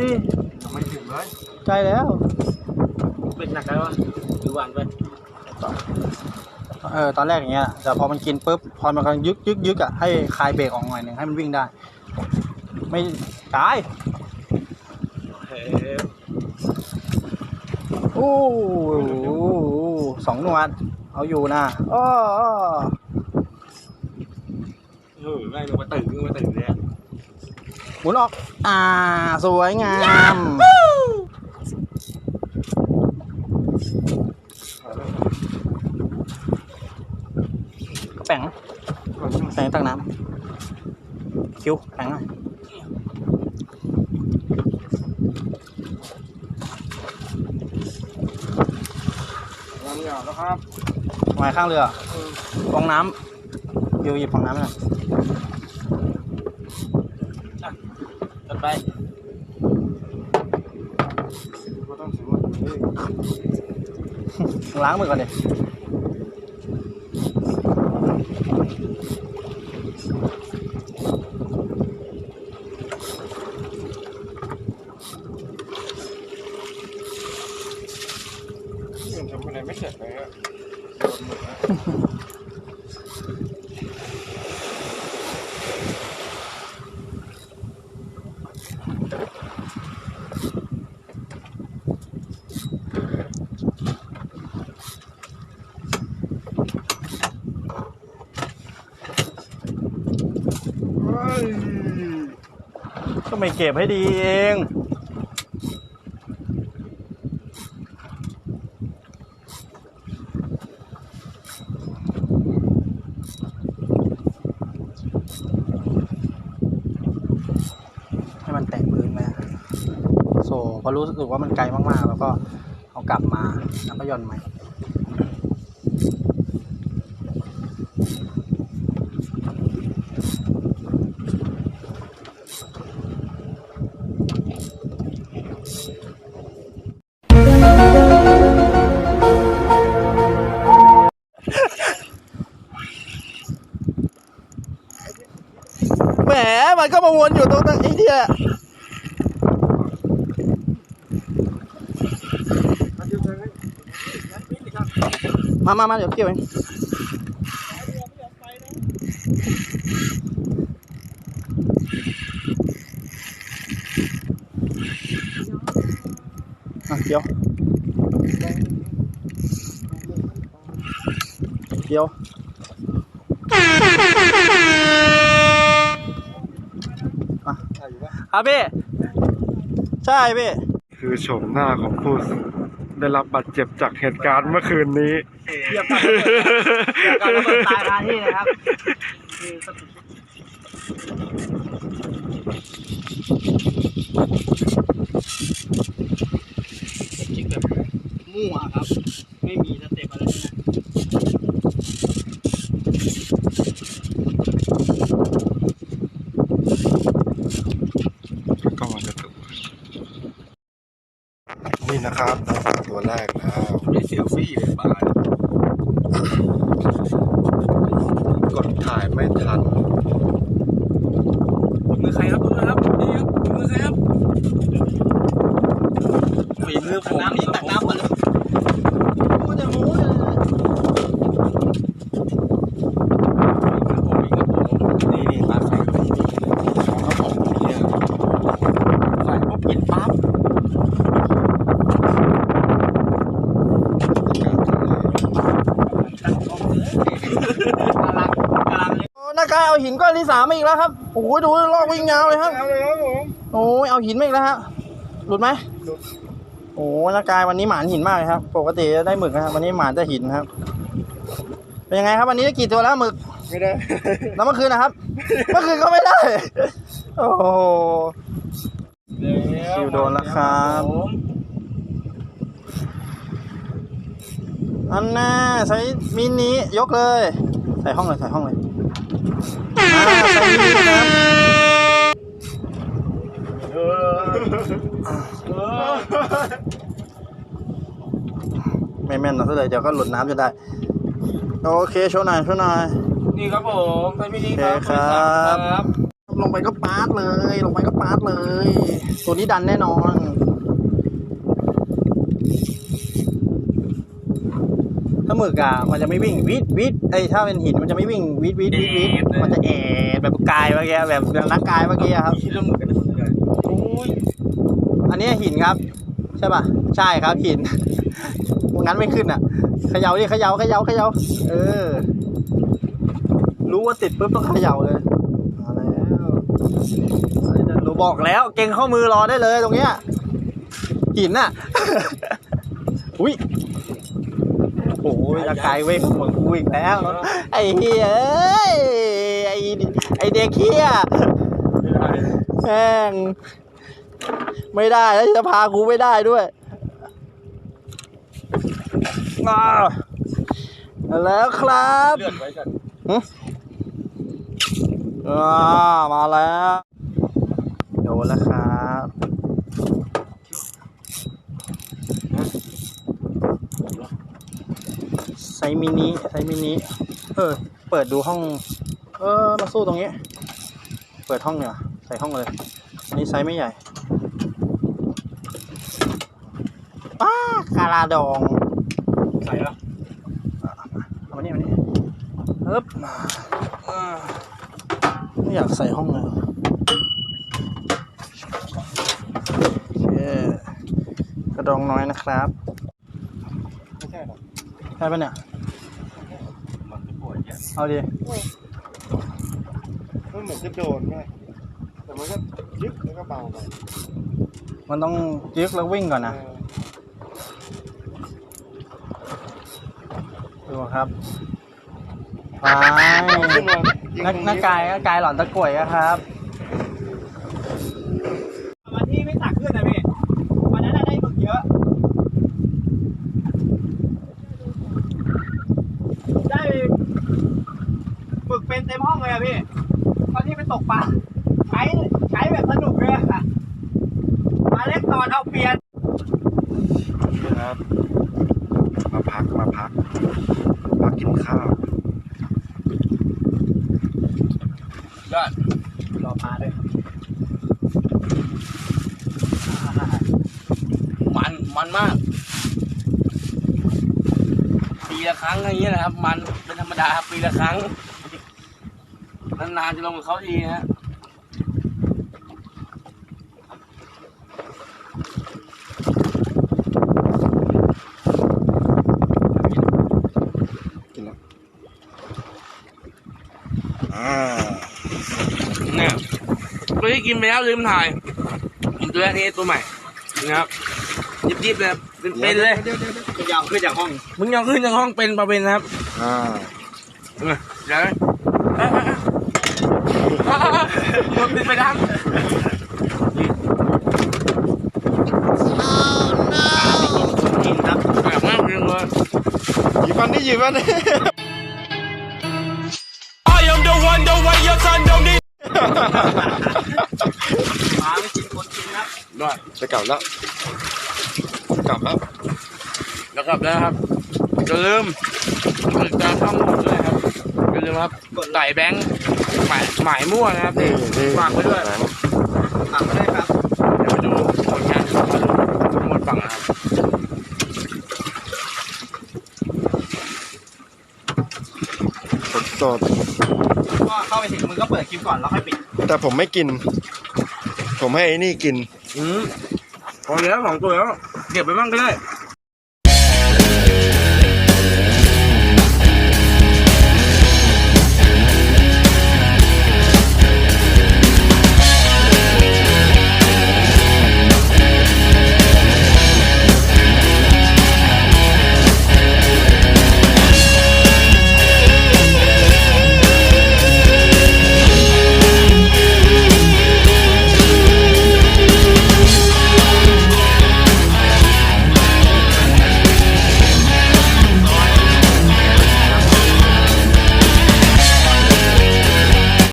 ให้หน่อยสิยังไม่ถึงเลยใจแล้ว เป็นหนักแล้ววะหรือวางไปเออตอนแรกอย่างเงี้ยแต่พอมันกินปุ๊บพอมันกำลังยึกยึกยึกอะให้คลายเบรกออกหน่อยหนึ่งให้มันวิ่งได้ ไม่ตายเฮ้ยโอ้โหสองหนวด เอาอยู่นะอ้ออ้อเฮ้ยไม่ลงมาตื่นลงมาตื่นเลยอะ หมุนออก อ่า สวยงาม แป่งแป่งตั้งน้ำ คิ้ว แป่งหน่อยลำหยาบแล้วครับไม้ข้างเรือฟองน้ำคิ้วหยิบฟองน้ำหน่อย จัด ไปก็ต้องถือว่าเฮ้ยล้างมือก่อนเลย ยังทำอะไรไม่เสร็จเลยอะ ก็ ไม่เก็บให้ดีเองให้มันแตะพื้นไหมโซ่พอรู้สึกว่ามันไกลมากๆ แล้วก็เอากลับมาแล้วก็ย่อนใหม่ มันก็มาวนอยู่ตรงนั้นไอ้เนี่ยมามามาเดี๋ยวเกี่ยวเองอะเกี่ยวเกี่ยว ครับพี่ ใช่พี่ คือโฉมหน้าของผู้ได้รับบาดเจ็บจากเหตุการณ์เมื่อคืนนี้ เหยียบกับเหยียบกับระเบิดตายคาที่นะครับคือสติจริงแบบมั่วครับ ไม่มีสเต็ปอะไรทั้งนะ ก็มากระตุกนี่นะครับตัวแรกแล้ว ไม่เซลฟี่เลยบ้าน กดถ่าย ไม่ทัน มือใครครับมือครับนี่ครับมือใครครับฝีมือผม น้ำนี่ตักน้ำก่อนเลยโอ้จะโม้เลย ครับผมครับผมนี่นี่ตาใส่ครับผมเนี่ยใส่ปุ๊บกินปั๊บ โอ้นักกายเอา หินก้อนที่สามมาอีกแล้วครับ โอ้โหดูลอกวิ่งยาวเลยครับ เอาเลยครับผมโอ้ยเอาหินมาอีกแล้วฮะ หลุดไหมโอ้นักกายวันนี้หมานหินมากเลยครับ ปกติจะได้หมึกนะครับ วันนี้หมานแต่หินครับ เป็นยังไงครับวันนี้ได้กี่ตัวแล้วหมึก ไม่ได้ แล้วเมื่อคืนนะครับ เมื่อคืนก็ไม่ได้ โอ้โห คิวโดนแล้วครับ อันน่าใช้มินิยกเลย ใส่ห้องเลยใส่ห้องเลย อ่าใส่มินินะครับเออเออไม่แม่นหรอกเลยเดี๋ยวก็หลุดน้ำจะได้ โอเคโชว์หน่อยโชว์หน่อยนี่ครับผมเป็นมินิครับโอเคครับครับ ลงไปก็ปาดเลย ลงไปก็ปาดเลยสตัวนี้ดันแน่นอน ถ้า หมึกอะมันจะไม่วิ่งวิดวิดไอ้ยถ้าเป็นหินมันจะไม่วิ่งวิดวิดวิดวิดมันจะแอบแบบกายเมื่อกี้แบบแบบนักกายเมื่อกี้อะครับคิดเรื่องเหมือนกันนะผมเลยโอ้ยอันนี้หินครับ ใช่ป่ะใช่ครับหิน งั้นไม่ขึ้นอะเขย่าดิเขย่าเขย่าเขย่าเออ รู้ว่าติดปุ๊บต้องเขย่าเลยมาแล้วรู้บอกแล้ว เก่งข้อมือรอได้เลยตรงเนี้ยหินน่ะ อุ้ย โอ้ยจะกลายเว้ยเหมือนกูอีกแล้ว ไอ้เฮียเอ้ยไอ้ไอ้เด็กเฮียไม่ได้แม่งไม่ได้แล้วจะพากูไม่ได้ด้วยอ้าวแล้วครับเลื่อนไว้กันอ่ามาแล้วโดนแล้วครับ ไซส์มินิไซส์มินิเออ เปิดดูห้อง เออ มาสู้ตรงนี้ เปิดห้องเนี่ยใส่ห้องเลย อันนี้ไซส์ไม่ใหญ่ป้ากาลาดอง ใส่แล้วเอามานี่มานี่เอ๊บอ่าไม่อยากใส่ห้องเลยโอเคกระดองน้อยนะครับไม่ใช่หรอกใช่ปะเนี่ยมันจะปวด เนี่ยเอาดิมันเหมือนจะโดนไงแต่มันก็ยึดแล้วก็เบาไปมันต้องยึกแล้ววิ่งก่อนนะดูครับไปขึ้นมายิงนักตรงนักกายนักกายหลอนตะกรวยอะครับวันที่ไม่ตักขึ้นนะพี่ วันนั้นได้หมึกเยอะ ได้หมึกเป็นเต็มห้องเลยอะพี่ ตอนที่ไปตกปลาใช้ใช้แบบสนุกเลยอะปลาเล็กตอนเอาเปลี่ยนครับ มาพักมาพักพักกินข้าวยอดรอปลาด้วยมันมันมากปีละครั้งอย่างเงี้ยนะครับ มันเป็นธรรมดาครับปีละครั้ง นานๆจะลงกับเขาทีนะฮะกินแล้วอ่าเนี่ยตัวที่กินไปแล้วลืมถ่ายผมตัวแรกนี่ตัวใหม่นะครับยิบๆเลยเป็นเป็นเลยจะยาวขึ้นจากห้อง มึงยังขึ้นจากห้องเป็นประเป็นนะครับ อ่าเออเดี๋ยวนะเอ๊ะเอ๊ะเอ๊ะเอ๊ะ เอ๊ะมันเป็นไปทางกินครับแบบไม่เป็นเลยหยิบมันนี่หยิบมันนี่ I am the one, the way your son don't need. ปลาไม่กินคนกินครับด้วยจะกลับแล้วจะกลับแล้วแล้วกลับแล้วครับอย่าลืมกดติดตามช่องผมด้วยครับ อย่าลืมครับกดไต่แบงค์หมายหมายมั่วนะครับนี่นี่ฝากไว้ด้วยถามมาได้ครับเดี๋ยวไปดูผลงานของมันทั้งหมดฝั่งนะครับสดสดก็เข้าไปถึงมึงก็เปิดคลิปก่อนแล้วค่อยปิดๆแต่ผมไม่กิน ผมให้ไอ้นี่กิน อืมพอแล้วสองตัวแล้วเก็บไปบ้างก็ได้โ